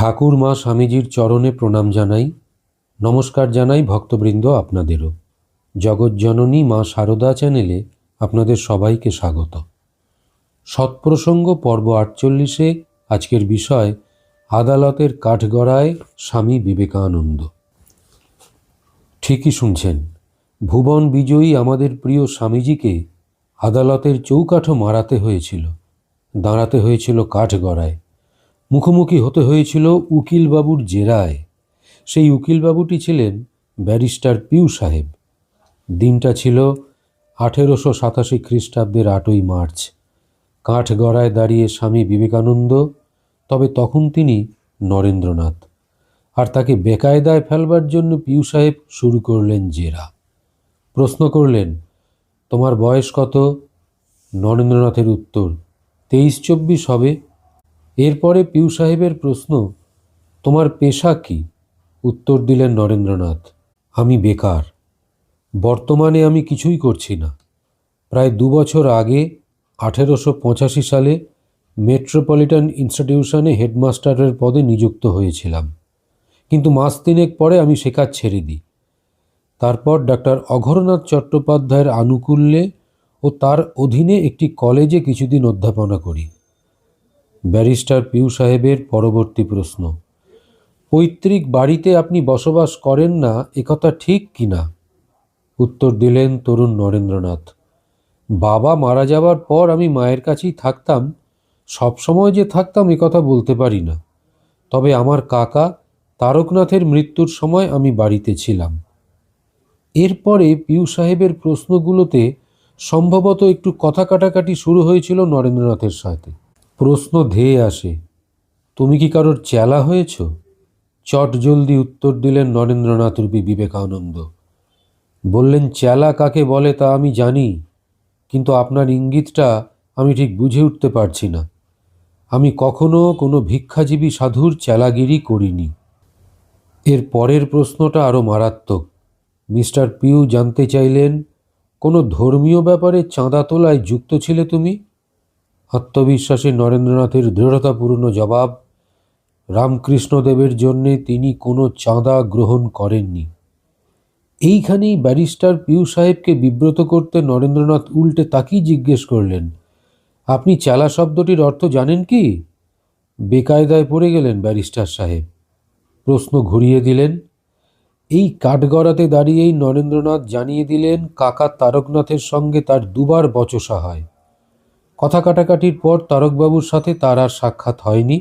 ঠাকুর মা স্বামীজির চরণে প্রণাম জানাই, নমস্কার জানাই ভক্তবৃন্দ আপনাদেরও। জগৎজননী মা সারদা চ্যানেলে আপনাদের সবাইকে স্বাগত। সৎপ্রসঙ্গ পর্ব আটচল্লিশে আজকের বিষয়, আদালতের কাঠগড়ায় স্বামী বিবেকানন্দ। ঠিকই শুনছেন, ভুবন বিজয়ী আমাদের প্রিয় স্বামীজিকে আদালতের চৌকাঠও মারাতে হয়েছিল, দাঁড়াতে হয়েছিল কাঠগড়ায়। মুখোমুখি হতে হয়েছিল উকিলবাবুর জেরায়। সেই উকিলবাবুটি ছিলেন ব্যারিস্টার পিউ সাহেব। দিনটা ছিল আঠেরোশো সাতাশি খ্রিস্টাব্দের আটই মার্চ। কাঠগড়ায় দাঁড়িয়ে স্বামী বিবেকানন্দ, তবে তখন তিনি নরেন্দ্রনাথ। আর তাকে বেকায়দায় ফেলবার জন্য পিউ সাহেব শুরু করলেন জেরা। প্রশ্ন করলেন, তোমার বয়স কত? নরেন্দ্রনাথের উত্তর, তেইশ চব্বিশ হবে। এরপরে পিউ সাহেবের প্রশ্ন, তোমার পেশা কি? উত্তর দিলেন নরেন্দ্রনাথ, আমি বেকার। বর্তমানে আমি কিছুই করছি না। প্রায় দু বছর আগে, আঠেরোশো পঁচাশি সালে, মেট্রোপলিটন ইনস্টিটিউশনে হেডমাস্টারের পদে নিযুক্ত হয়েছিলাম। কিন্তু মাস তিনেক পরে আমি শেখার ছেড়ে দিই। তারপর ডাক্তার অঘরনাথ চট্টোপাধ্যায়ের আনুকূল্যে ও তার অধীনে একটি কলেজে কিছুদিন অধ্যাপনা করি। ব্যারিস্টার পিউ সাহেবের পরবর্তী প্রশ্ন। পৈতৃক বাড়িতে আপনি বসবাস করেন না একথা ঠিক কি না? উত্তর দিলেন তরুণ নরেন্দ্রনাথ। বাবা মারা যাওয়ার পর আমি মায়ের কাছেই থাকতাম সবসময় যে থাকতাম কথা বলতে পারি না। তবে আমার কাকা তারকনাথের মৃত্যুর সময় আমি বাড়িতে ছিলাম। এরপরে পিউ সাহেবের প্রশ্নগুলোতে সম্ভবত একটু কথা কাটাকাটি শুরু হয়েছিল নরেন্দ্রনাথের সাথে। প্রশ্ন ধেয়ে আসে, তুমি কি কারোর চেলা হয়েছ? চট জলদি উত্তর দিলেন নরেন্দ্রনাথ রূপী বিবেকানন্দ। বললেন, চেলা কাকে বলে তা আমি জানি, কিন্তু আপনার ইঙ্গিতটা আমি ঠিক বুঝে উঠতে পারছি না। আমি কখনো কোনো ভিক্ষাজীবী সাধুর চেলাগিরি করিনি। এর পরের প্রশ্নটা আরও মারাত্মক। মিস্টার পিউ জানতে চাইলেন, কোনো ধর্মীয় ব্যাপারে চাঁদা তোলায় যুক্ত ছিলে তুমি? আত্মবিশ্বাসী নরেন্দ্রনাথের দৃঢ়তাপূর্ণ জবাব, রামকৃষ্ণদেবের জন্যে তিনি কোনো চাঁদা গ্রহণ করেননি। এইখানেই ব্যারিস্টার পিউ সাহেবকে বিব্রত করতে নরেন্দ্রনাথ উল্টে তাকেই জিজ্ঞেস করলেন, আপনি চালা শব্দটির অর্থ জানেন কি? বেকায়দায় পড়ে গেলেন ব্যারিস্টার সাহেব। প্রশ্ন ঘুরিয়ে দিলেন, এই কাঠগড়াতে দাঁড়িয়েই নরেন্দ্রনাথ জানিয়ে দিলেন কাকা তারকনাথের সঙ্গে তার দুবার বচসা হয়। কথা কাটাকাটির পর তারকবাবুর সাথে তার আর সাক্ষাৎ হয়নি।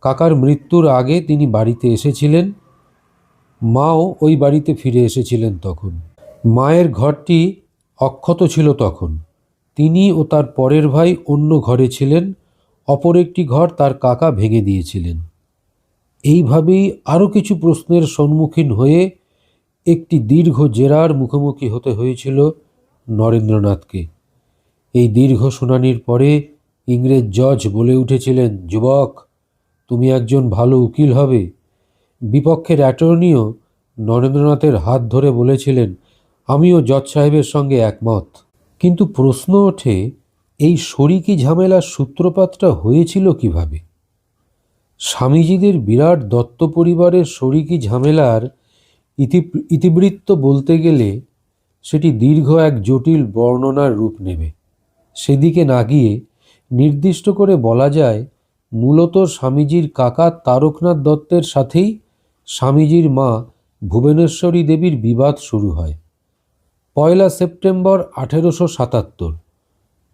কাকার মৃত্যুর আগে তিনি বাড়িতে এসেছিলেন। মাও ওই বাড়িতে ফিরে এসেছিলেন তখন। মায়ের ঘরটি অক্ষত ছিল তখন। তিনি ও তার পরের ভাই অন্য ঘরে ছিলেন। অপর একটি ঘর তার কাকা ভেঙে দিয়েছিলেন। এইভাবেই আরও কিছু প্রশ্নের সম্মুখীন হয়ে একটি দীর্ঘ জেরার মুখোমুখি হতে হয়েছিল নরেন্দ্রনাথকে। এই দীর্ঘ শুনানির পরে ইংরেজ জজ বলে উঠেছিলেন, যুবক, তুমি একজন ভালো উকিল হবে। বিপক্ষের অ্যাটর্নিও নরেন্দ্রনাথের হাত ধরে বলেছিলেন, আমিও জজ সাহেবের সঙ্গে একমত। কিন্তু প্রশ্ন ওঠে, এই শরিকি ঝামেলার সূত্রপাতটা হয়েছিল কীভাবে? স্বামীজিদের বিরাট দত্ত পরিবারের শরিকি ঝামেলার ইতি, ইতিবৃত্ত বলতে গেলে, সেটি দীর্ঘ এক জটিল বর্ণনার রূপ নেবে। সেদিকে না গিয়ে নির্দিষ্ট করে বলা যায়, মূলত স্বামীজির কাকা তারকনাথ দত্তের সাথেই স্বামীজির মা ভুবনেশ্বরী দেবীর বিবাদ শুরু হয়। পয়লা সেপ্টেম্বর আঠেরোশো সাতাত্তর,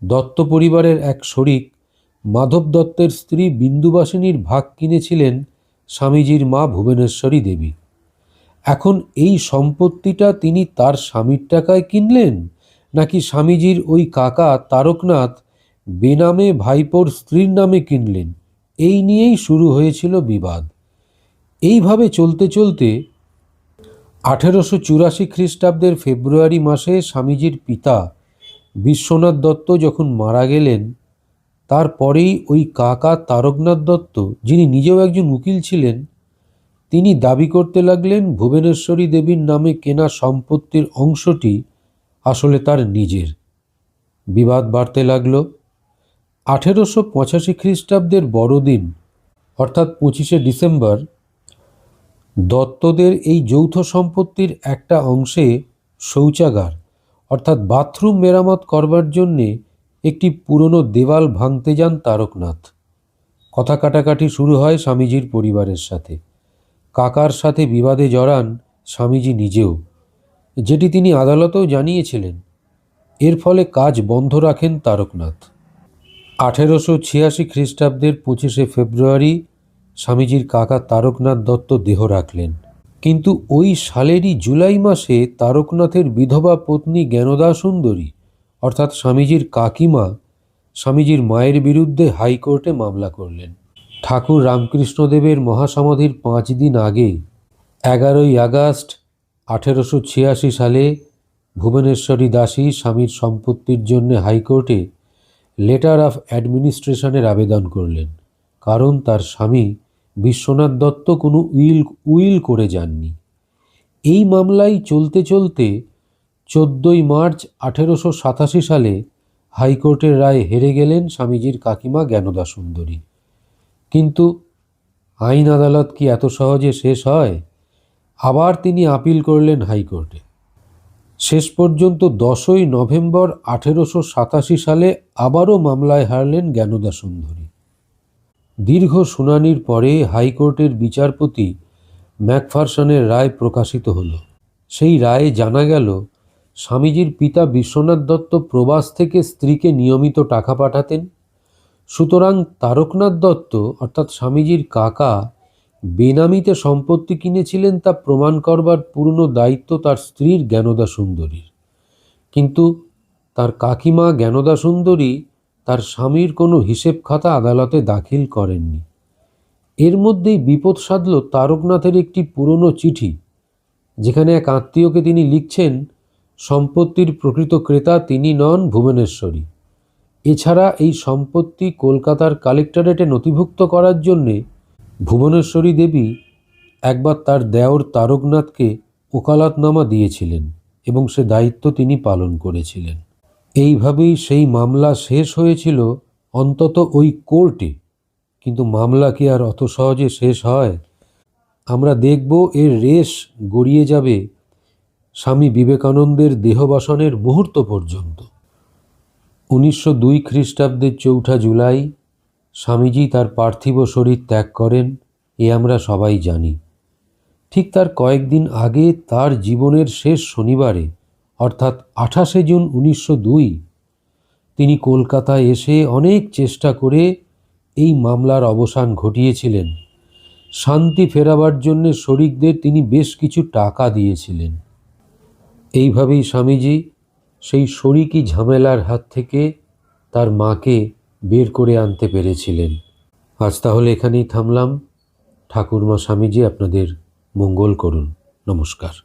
দত্ত পরিবারের এক শরিক মাধব দত্তের স্ত্রী বিন্দুবাসিনীর ভাগ কিনেছিলেন স্বামীজির মা ভুবনেশ্বরী দেবী। এখন এই সম্পত্তিটা তিনি তার স্বামীর টাকায় কিনলেন? নাকি স্বামীজির ওই কাকা তারকনাথ বেনামে ভাইপোর স্ত্রীর নামে কিনলেন? এই নিয়েই শুরু হয়েছিল বিবাদ। এইভাবে চলতে চলতে আঠেরোশো চুরাশি খ্রিস্টাব্দের ফেব্রুয়ারি মাসে স্বামীজির পিতা বিশ্বনাথ দত্ত যখন মারা গেলেন, তারপরেই ওই কাকা তারকনাথ দত্ত, যিনি নিজেও একজন উকিল ছিলেন, তিনি দাবি করতে লাগলেন, ভুবনেশ্বরী দেবীর নামে কেনা সম্পত্তির অংশটি আসলে তার নিজের। বিবাদ বাড়তে লাগল। আঠেরোশো পঁচাশি খ্রিস্টাব্দের বড়দিন, অর্থাৎ পঁচিশে ডিসেম্বর, দত্তদের এই যৌথ সম্পত্তির একটা অংশে শৌচাগার, অর্থাৎ বাথরুম মেরামত করবার জন্যে একটি পুরনো দেওয়াল ভাঙতে যান তারকনাথ। কথা কাটাকাটি শুরু হয় স্বামীজির পরিবারের সাথে। কাকার সাথে বিবাদে জড়ান স্বামীজি নিজেও। যেটি তিনি আদালতেও জানিয়েছিলেন। এর ফলে কাজ বন্ধ রাখেন তারকনাথ। আঠেরোশো ছিয়াশি খ্রিস্টাব্দের পঁচিশে ফেব্রুয়ারি স্বামীজির কাকা তারকনাথ দত্ত দেহ রাখলেন। কিন্তু ওই সালেরই জুলাই মাসে তারকনাথের বিধবা পত্নী জ্ঞানদা সুন্দরী অর্থাৎ স্বামীজির কাকিমা, স্বামীজির মায়ের বিরুদ্ধে হাইকোর্টে মামলা করলেন। ঠাকুর রামকৃষ্ণদেবের মহাসমাধির পাঁচ দিন আগে, এগারোই আগস্ট আঠেরোশো ছিয়াশি সালে ভুবনেশ্বরী দাসী স্বামীর সম্পত্তির জন্য হাইকোর্টে লেটার অফ অ্যাডমিনিস্ট্রেশনের আবেদন করলেন, কারণ তার স্বামী বিশ্বনাথ দত্ত কোনো উইল উইল করে যাননি। এই মামলায় চলতে চলতে চোদ্দোই মার্চ আঠেরোশো সাতাশি সালে হাইকোর্টের রায় হেরে গেলেন স্বামীজির কাকিমা জ্ঞানদা সুন্দরী কিন্তু আইন আদালত কি এত সহজে শেষ হয়? আবার তিনি আপিল করলেন হাইকোর্টে। শেষ পর্যন্ত দশই নভেম্বর আঠেরোশো সাতাশি সালে আবারও মামলায় হারলেন জ্ঞানদা সুন্দরী। দীর্ঘ শুনানির পরে হাইকোর্টের বিচারপতি ম্যাকফারসনের রায় প্রকাশিত হল। সেই রায়ে জানা গেল, স্বামীজির পিতা বিশ্বনাথ দত্ত প্রবাস থেকে স্ত্রীকে নিয়মিত টাকা পাঠাতেন। সুতরাং তারকনাথ দত্ত, অর্থাৎ স্বামীজির কাকা বেনামিতে সম্পত্তি কিনেছিলেন তা প্রমাণ করবার পূর্ণ দায়িত্ব তার স্ত্রীর জ্ঞানদা সুন্দরীর। কিন্তু তার কাকিমা জ্ঞানদা সুন্দরী তার স্বামীর কোনো হিসেব খাতা আদালতে দাখিল করেননি। এর মধ্যেই বিপদ সাধল তারকনাথের একটি পুরনো চিঠি, যেখানে এক আত্মীয়কে তিনি লিখছেন, সম্পত্তির প্রকৃত ক্রেতা তিনি নন ভুবনেশ্বরী। এছাড়া এই সম্পত্তি কলকাতার কালেক্টরেটে নথিভুক্ত করার জন্যে ভুবনেশ্বরী দেবী একবার তার দেওর তারকনাথকে ওকালাতনামা দিয়েছিলেন এবং সে দায়িত্ব তিনি পালন করেছিলেন। এইভাবেই সেই মামলা শেষ হয়েছিল অন্তত ওই কোর্টে। কিন্তু মামলা কি আর অত সহজে শেষ হয়? আমরা দেখব এর রেশ গড়িয়ে যাবে স্বামী বিবেকানন্দের দেহবাসনের মুহূর্ত পর্যন্ত। উনিশশো দুই খ্রিস্টাব্দের চৌঠা জুলাই স্বামীজি তার পার্থিব শরীর ত্যাগ করেন, এ আমরা সবাই জানি। ঠিক তার কয়েকদিন আগে তার জীবনের শেষ শনিবারে, অর্থাৎ আঠাশে জুন উনিশশো দুই, তিনি কলকাতায় এসে অনেক চেষ্টা করে এই মামলার অবসান ঘটিয়েছিলেন। শান্তি ফেরাবার জন্যে শরিকদের তিনি বেশ কিছু টাকা দিয়েছিলেন। এইভাবেই স্বামীজি সেই শরিকি ঝামেলার হাত থেকে তার মাকে বের করে আনতে পেরেছিলেন। আজ তাহলে এখানেই থামলাম। ঠাকুরমা স্বামীজি আপনাদের মঙ্গল করুন। নমস্কার।